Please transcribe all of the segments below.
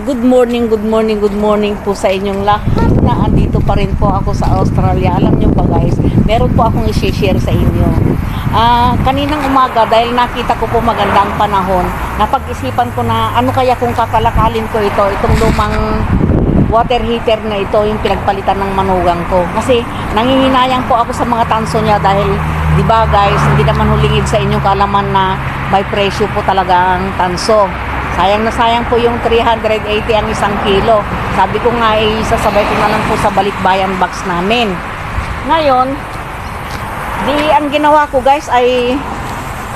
Good morning, good morning, good morning po sa inyong lahat na andito pa rin po ako sa Australia. Alam nyo ba guys, meron po akong i-share sa inyo. Ah, kaninang umaga dahil nakita ko po magandang panahon, napag-isipan ko na ano kaya kung kakalakalin ko ito, itong lumang water heater na ito, yung pinagpalitan ng manugang ko. Kasi nangihinayang po ako sa mga tanso niya dahil, di ba guys, hindi naman hulingid sa inyong kaalaman na may presyo po talaga ang tanso. Sayang na sayang po yung 380 ang isang kilo. Sabi ko nga, eh, sasabay ko na lang po sa balikbayan box namin. Ngayon, di ang ginawa ko guys ay,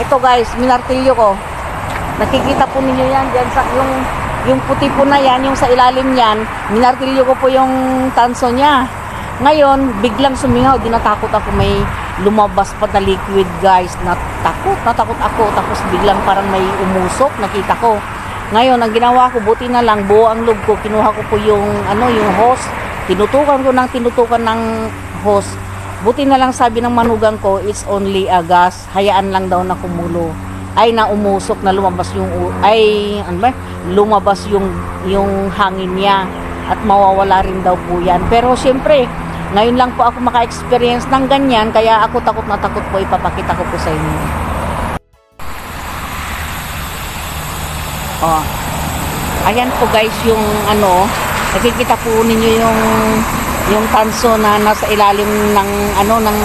ito guys, minartilyo ko. Nakikita po ninyo yan dyan sa yung yung puti po na yan, yung sa ilalim niyan, minartilyo ko po yung tanso niya. Ngayon, biglang sumingaw, di natakot ako may lumabas pa na liquid guys. Natakot, natakot ako. Tapos biglang parang may umusok, nakita ko. Ngayon, ang ginawa ko, buti na lang, buo ang loob ko, kinuha ko po yung, ano, yung hose. Tinutukan ko ng tinutukan ng hose. Buti na lang sabi ng manugang ko, it's only a gas. Hayaan lang daw na kumulo. Ay, na umusok, na lumabas yung, ay, ano ba? Lumabas yung, yung hangin niya. At mawawala rin daw po yan. Pero syempre, ngayon lang po ako maka-experience ng ganyan, kaya ako takot na takot po, ipapakita ko po sa inyo. Oh. Ayan po guys yung ano, nakikita po ninyo yung yung tanso na nasa ilalim ng ano ng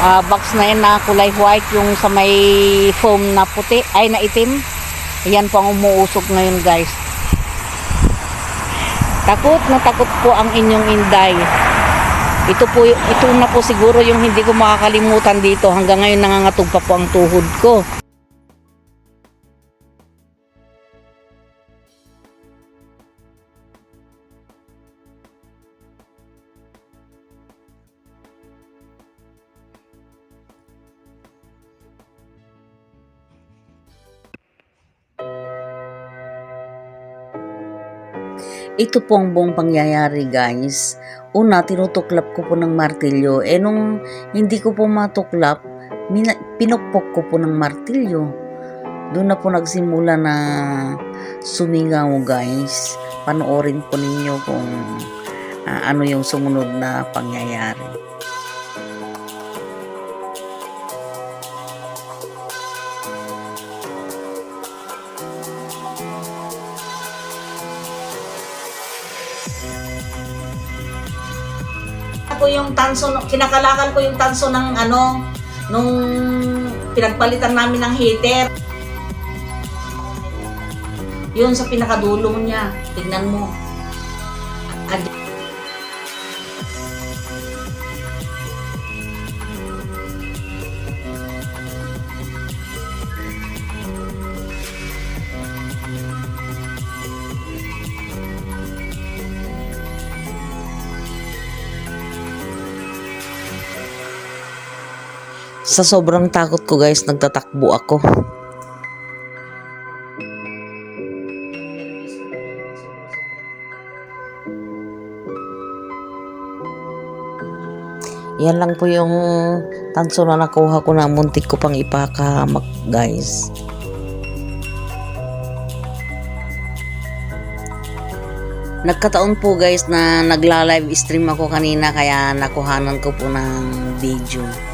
ah, box na yan na kulay white yung sa may foam na puti ay na itim. Ayan po ang umuusok ngayon guys. Takot na takot po ang inyong inday. Ito po ito na po siguro yung hindi ko makakalimutan dito hanggang ngayon nangangatog pa po ang tuhod ko. Ito po ang buong pangyayari guys. Una, tinutuklap ko po ng martilyo. Eh nung hindi ko po matuklap, pinukpok ko po ng martilyo. Doon na po nagsimula na sumingaw guys. Panoorin po ninyo kung ah, ano yung sumunod na pangyayari. Ko yung tanso, kinakalakal ko yung tanso ng ano, nung pinagpalitan namin ng heater. Yun sa pinakadulong niya. Tignan mo. Ad- Sa sobrang takot ko guys, nagtatakbo ako. Yan lang po yung tanso na nakuha ko na muntik ko pang ipakamak guys. Nagkataon po guys na nagla-live stream ako kanina kaya nakuhanan ko po ng video.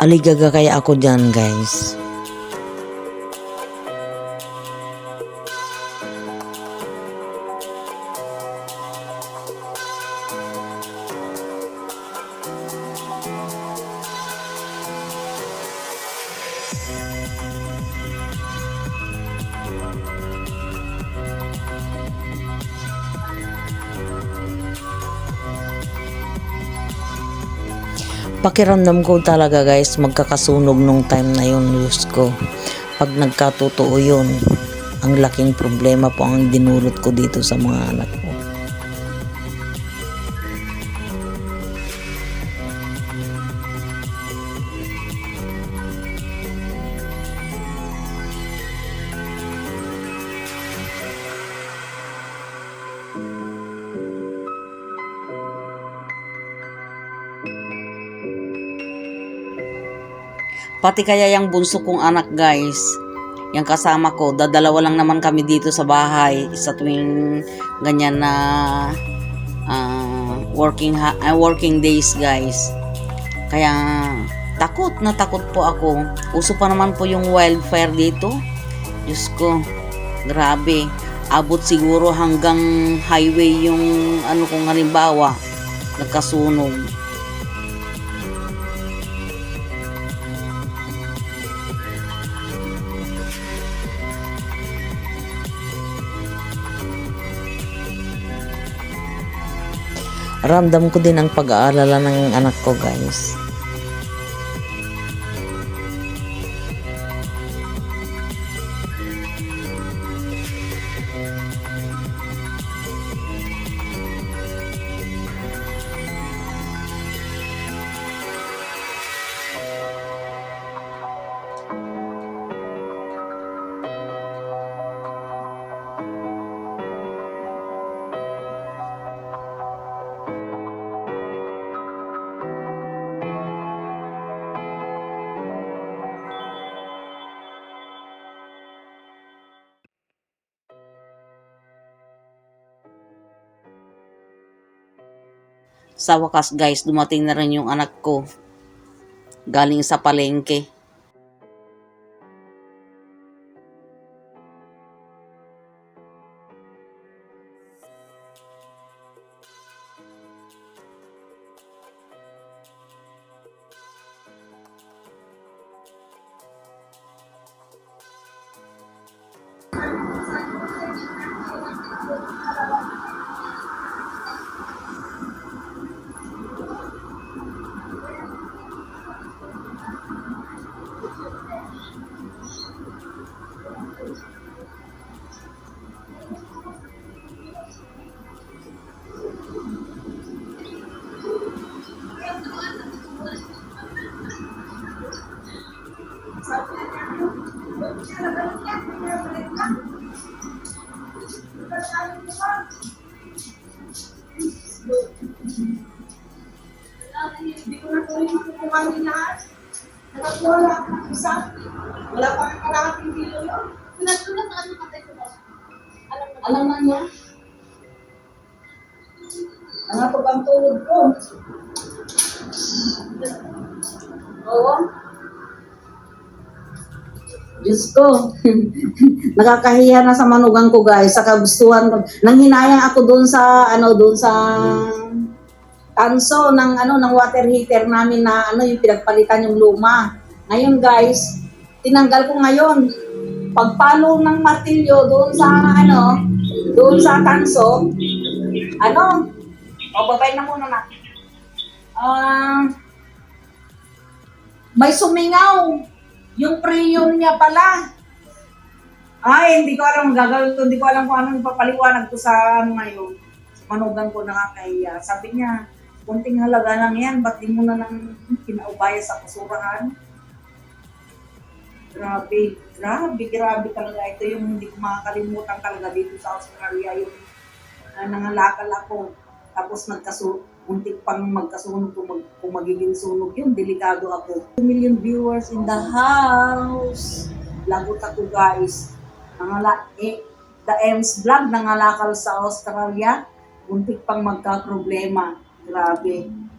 Aligaga kaya ako dyan guys. Pakiramdam ko talaga guys, magkakasunog nung time na yun, Diyos ko. Pag nagkatotoo yun, ang laking problema po ang dinulot ko dito sa mga anak Pati kaya yung bunso kong anak guys, yung kasama ko, dadalawa lang naman kami dito sa bahay sa tuwing ganyan na ah, working ah, working days guys. Kaya takot na takot po ako. Uso pa naman po yung wildfire dito. Diyos ko, grabe. Abot siguro hanggang highway yung ano kung halimbawa nagkasunog. Ramdam ko din ang pag-aalala ng anak ko guys. Sa wakas guys, dumating na rin yung anak ko. Galing sa palengke. Hindi ko na po yung kukuhanin lahat. Nakapura wala pa ng isa. Wala pa ng kalahating kilo yun. Pinagsulat na ano katay ko ba? Alam na niya. Ang ako bang tulog ko? Oo. Diyos ko. Nakakahiya na sa manugang ko guys. Sa kagustuhan ko. Nang hinayang ako doon sa, ano, doon sa tanso ng ano ng water heater namin na ano yung pinagpalitan yung luma. Ngayon guys, tinanggal ko ngayon. Pagpalo ng martilyo doon sa ano, doon sa tanso, ano, o babay na muna na. Ah, may sumingaw. Yung preyon niya pala. Ay, hindi ko alam gagawin ko. Hindi ko alam kung anong papaliwanag ko sa ano ngayon. Manugang ko nakakahiya. Sabi niya, kunting halaga lang yan, ba't di mo na nang pinaubaya sa kasurahan? Grabe, grabe, grabe talaga. Ito yung hindi ko makakalimutan talaga dito sa Australia. Yung uh, nangalakal ako. Tapos nagkasu muntik pang magkasunog kung, mag, kung magiging sunog yun, delikado ako. 2 million viewers in the house. Lagot ako guys. Nangala, eh, the Ems vlog, nangalakal sa Australia. Muntik pang magka-problema. Grabe.